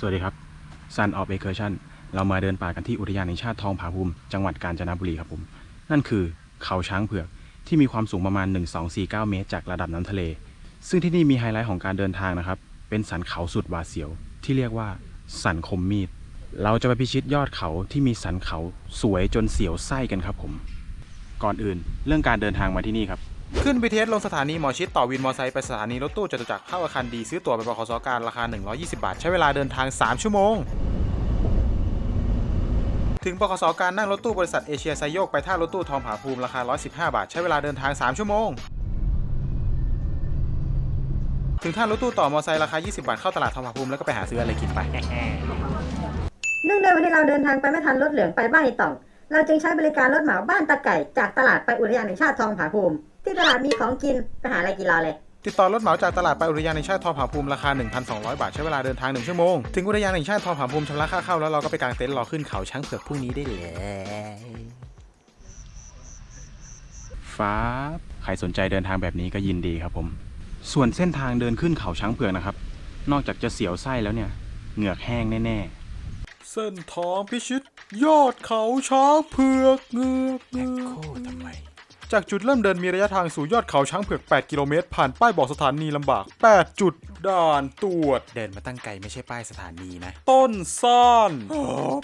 สวัสดีครับ Sun of Excursion เรามาเดินป่ากันที่อุทยานแห่งชาติทองผาภูมิ จังหวัดกาญจนบุรีครับผม นั่นคือเขาช้างเผือก ที่มีความสูงประมาณ 1249 เมตร จากระดับน้ำทะเล ซึ่งที่นี่มีไฮไลท์ของการเดินทางนะครับ เป็นสันเขาสุดหวาดเสียว ที่เรียกว่า สันคมมีด เราจะไปพิชิตยอดเขาที่มีสันเขาสวยจนเสียวไส้กันครับผม ก่อนอื่นเรื่องการเดินทางมาที่นี่ครับ ขึ้น BTS ลงสถานีหมอชิดต่อวินมอไซค์ไปสถานีรถตู้จตุจักรเข้าอาคารดีซื้อตั๋วไปบขสการราคา 120 บาท ใช้เวลาเดินทาง 3 ชั่วโมง ถึงบขสการนั่งรถตู้บริษัทเอเชียไซโยกไปท่ารถตู้ทองผาภูมิราคา 115 บาท ใช้เวลาเดินทาง 3 ชั่วโมง ถึงท่ารถตู้ต่อมอไซค์ราคา 20 บาท เข้าตลาดทองผาภูมิแล้วก็ไปหาซื้ออะไรกินไป เนื่องในวันที่เราเดินทางไปไม่ทันรถเหลืองไปบ้านอีต่อง เราจึงใช้บริการรถเหมาบ้านตะไก่จากตลาดไปอุทยานแห่งชาติทองผาภูมิ ที่ตลาดมีของกินไปหาอะไรกินรอเลย ติดต่อรถเหมาจากตลาดไปอุทยานแห่งชาติทองผาภูมิราคา 1,200 บาท ใช้เวลาเดินทาง 1 ชั่วโมง ถึงอุทยานแห่งชาติทองผาภูมิชำระค่าเข้าแล้วเราก็ไปกางเต็นท์รอขึ้นเขาช้างเผือกพรุ่งนี้ได้เลยฟ้าใครสนใจเดินทางแบบนี้ก็ยินดีครับผม ส่วนเส้นทางเดินขึ้นเขาช้างเผือกนะครับ นอกจากจะเสียวไส้แล้วเนี่ย เหงือกแห้งแน่เส้นทางพิชิต ยอดเขาช้างเผือกเงือกเงือกทำไม จากจุดเริ่มเดินมีระยะทางสู่ยอดเขาช้างเผือก 8 กิโลเมตร ผ่านป้ายบอกสถานีลำบาก 8 จุดด่านตรวจ เดินมาตั้งไกลไม่ใช่ป้ายสถานีนะ ต้นซ่อน โอ้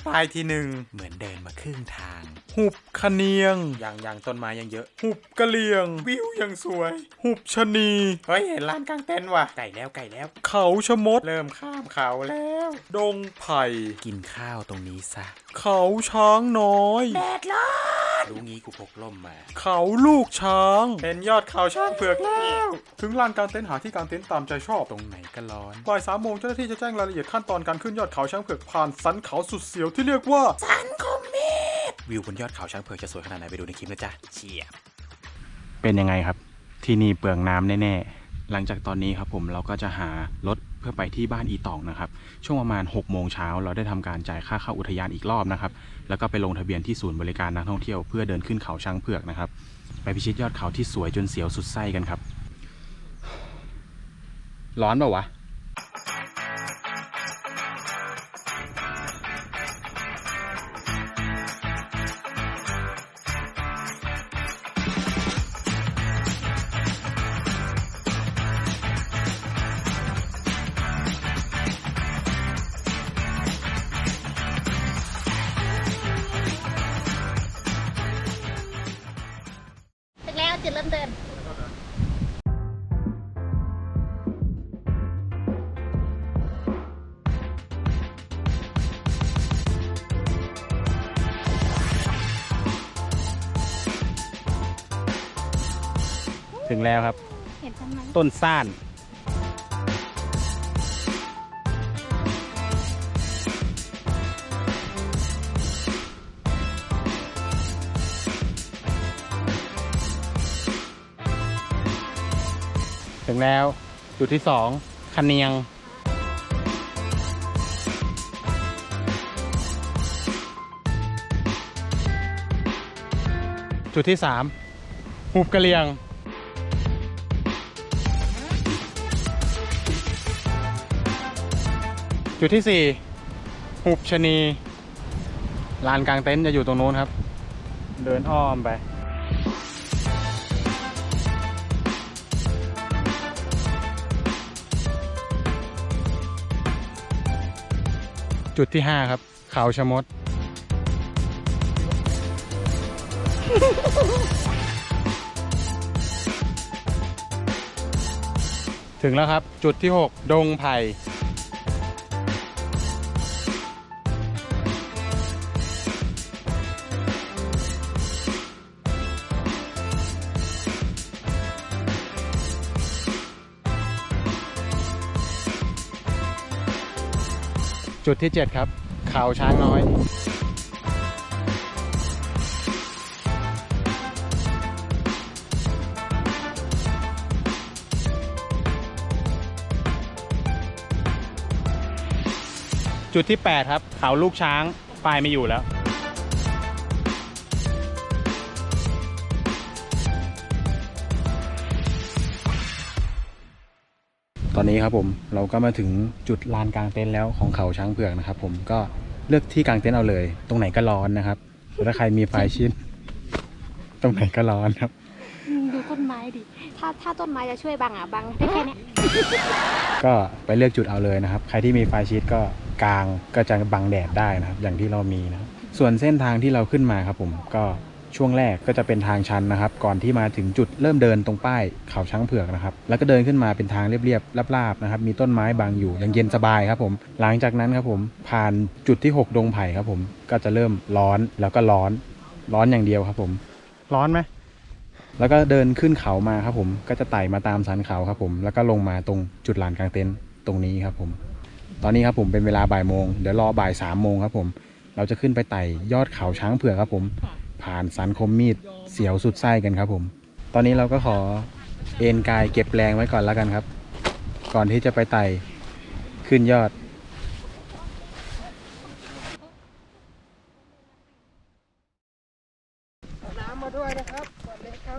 ป้ายที่หนึ่งเหมือนเดินมาครึ่งทาง หุบคะเนียง อย่างอย่างต้นไม้ยังเยอะ หุบกะเหลียง วิวยังสวย หุบชะนี เฮ้ยเห็นลานกลางเต็นท์ว่ะ ไก่แล้วไก่แล้ว เขาชะมด เริ่มข้ามเขาแล้ว ดงไผ่ กินข้าวตรงนี้ซะ เขาช้างน้อยแดดร้อน รู้งี้กูพกล่มมา เขาลูกช้าง เป็นยอดเขาช้างเผือกแล้ว ถึงลานกลางเต็นท์หาที่กางเต็นท์ตามใจชอบ ตรงไหนก็ร้อนบ่ายสามโมงเจ้าหน้าที่จะแจ้งรายละเอียดขั้นตอนการขึ้นยอดเขาช้างเผือกผ่านสันเขาสุดเสียวที่เรียกว่า สันคมเมดวิวบนยอดเขาช้างเผือกจะสวยขนาดไหนไปดูในคลิปนะจ๊ะเชียบๆเป็นยังไงครับ ที่นี่เปลืองน้ำแน่ๆหลังจากตอนนี้ครับผมเราก็จะหารถเพื่อไปที่บ้านอีตองนะครับ ช่วงประมาณ6โมงเช้าเราได้ทำการจ่ายค่าเข้าอุทยานอีกรอบนะครับ แล้วก็ไปลงทะเบียนที่ศูนย์บริการนักท่องเที่ยวเพื่อเดินขึ้นเขาช้างเผือกนะครับ ไปพิชิตยอดเขาที่สวยจนเสียวสุดไส้กันครับ ร้อนป่าวะ ถึงแล้วครับ เห็นต้นไม้ต้นซ่าน ถึงแล้ว จุดที่สองคันเนียง จุดที่สามหุบกระเลียง จุดที่สี่หุบชะนีลานกลางเต็นท์จะอยู่ตรงนู้นครับ เดินอ้อมไป จุดที่ห้าครับ เขาชะมด ถึงแล้วครับจุดที่ 6 ดงไผ่ จุดที่ 7 ครับ เขาช้างน้อย จุดที่ 8 ครับ เขาลูกช้างปลายไม่อยู่แล้ว ตอนนี้ครับผมเราก็มาถึงจุดลานกลางเต็นท์แล้วของเขาช้างเผือกนะครับ ผมก็เลือกที่กลางเต็นท์เอาเลย ตรงไหนก็ร้อนนะครับถ้าใครมีไฟชิดตรงไหนก็ร้อนครับอืมดูต้นไม้ดิถ้าถ้าต้นไม้จะช่วยบังอะบังได้แค่เนี้ยก็ไปเลือกจุดเอาเลยนะครับ ใครที่มีไฟชิดก็กลางก็จะบังแดดได้นะครับ อย่างที่เรามีนะครับส่วนเส้นทางที่เราขึ้นมาครับผมก็ ช่วงแรกก็จะเป็นทางชันนะครับ ก่อนที่มาถึงจุดเริ่มเดินตรงป้ายเขาช้างเผือกนะครับ แล้วก็เดินขึ้นมาเป็นทางเรียบๆราบๆนะครับ มีต้นไม้บังอยู่ยังเย็นสบายครับผม หลังจากนั้นครับผมผ่านจุดที่ 6 ดงไผ่ครับผม ก็จะเริ่มร้อนแล้วก็ร้อน ร้อนอย่างเดียวครับผม ร้อนไหมแล้วก็เดินขึ้นเขามาครับผม ก็จะไต่มาตามสันเขาครับผม แล้วก็ลงมาตรงจุดลานกลางเต็นท์ตรงนี้ครับผม ตอนนี้ครับผมเป็นเวลาบ่ายโมง เดี๋ยวรอบ่ายสามโมงครับผม เราจะขึ้นไปไต่ยอดเขาช้างเผือกครับผม ผ่านสันคมมีดเสียวสุดไส้กันครับผม ตอนนี้เราก็ขอเอนกายเก็บแรงไว้ก่อนแล้วกันครับ ก่อนที่จะไปไต่ขึ้นยอด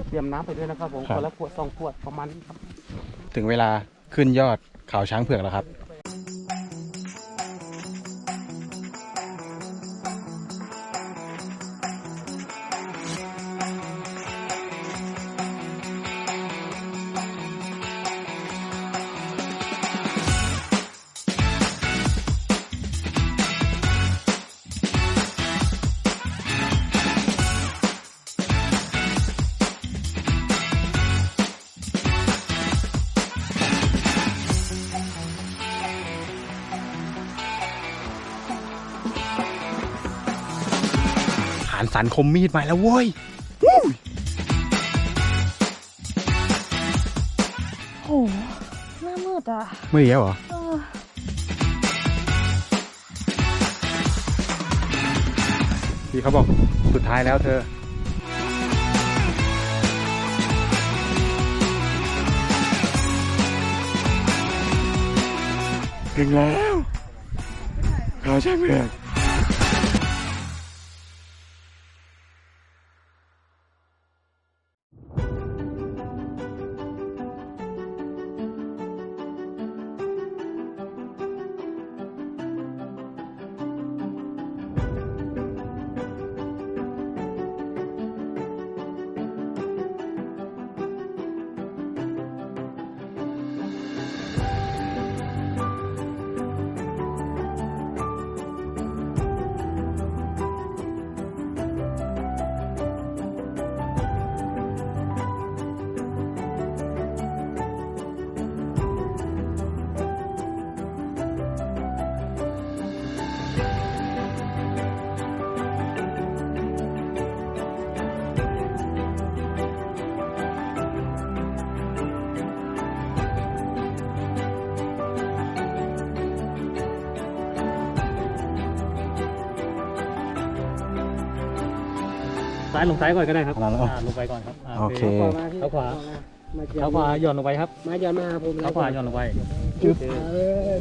เตรียมน้ำไปด้วยนะครับผมครัคบ นละขวดสองขวดประมาณนี้ครับ ถึงเวลาขึ้นยอดเขาช้างเผือกแล้วครับานสันคมมีดมาแล้วเว้ยโหหน้ามืดอะไม่เดียวเหรอเออพี่เขาบอกสุดท้ายแล้วเธอ ถึงแล้วเขาช่างเผือก ซ้ายลงซ้ายก่อนก็ได้ครับเอาแล้วอ่าลงไปก่อนครับาโอเค เท้าขวาเท้าขวาหย่อนลงไปครับมาย้อนมาผมเท้าขวาหย่อนลงไปจุด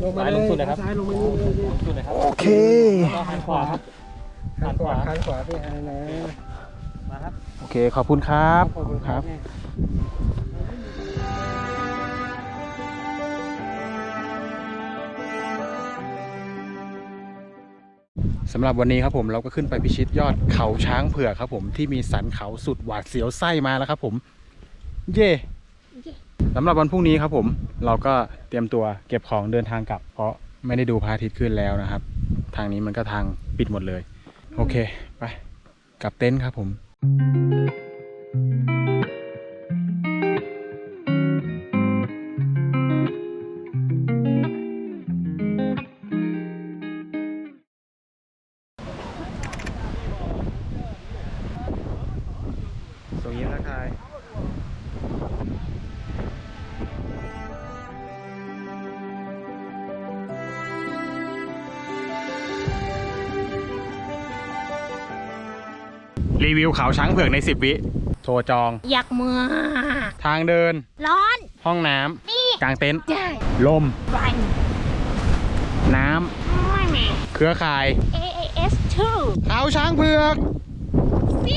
ลงมาซ้ายลงสุดเลยครับซ้ายลงมานี่เลยลงสุดเลยครับโอเคก็หันขวาครับหันขวาข้างขวาพี่ฮานะมาครับโอเคขอบคุณครับขอบคุณครับ สำหรับวันนี้ครับผมเราก็ขึ้นไปพิชิตยอดเขาช้างเผือกครับผมที่มีสันเขาสุดหวาดเสียวไส้มาแล้วครับผม เย่สำหรับวันพรุ่งนี้ครับผมเราก็เตรียมตัวเก็บของเดินทางกลับ เพราะไม่ได้ดูพระอาทิตย์ขึ้นแล้วนะครับ ทางนี้มันก็ทางปิดหมดเลย โอเค ไปกลับเต็นท์ครับผมส่ง รีวิวเขาช้างเผือกใน 10 วิ โทรจอง อยากมือทางเดิน ร้อน ห้องน้ำกลางเต็นท์ใช่ลมไฟน้ไม่มีำเครือข่าย AAS 2 เขาช้างเผือก ส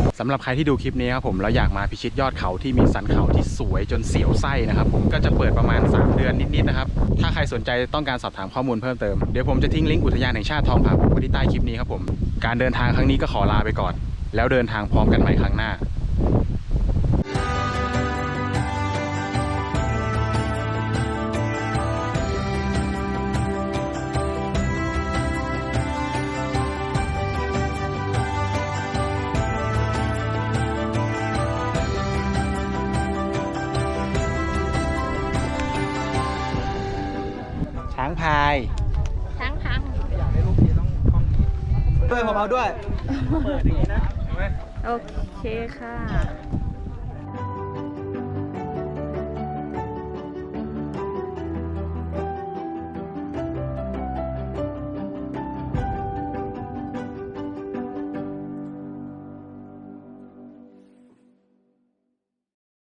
สำหรับใครที่ดูคลิปนี้ครับผมแล้วอยากมาพิชิตยอดเขาที่มีสันเขาที่สวยจนเสียวไส้นะครับผมก็จะเปิดประมาณ 3 เดือนนิดๆนะครับถ้าใครสนใจต้องการสอบถามข้อมูลเพิ่มเติมเดี๋ยวผมจะทิ้งลิงก์อุทยานแห่งชาติทองผาภูไว้ที่ใต้คลิปนี้ครับผมการเดินทางครั้งนี้ก็ขอลาไปก่อน แล้วเดินทางพร้อมกันใหม่ครั้งหน้า ด้วยผมเอาด้วย โอเคค่ะ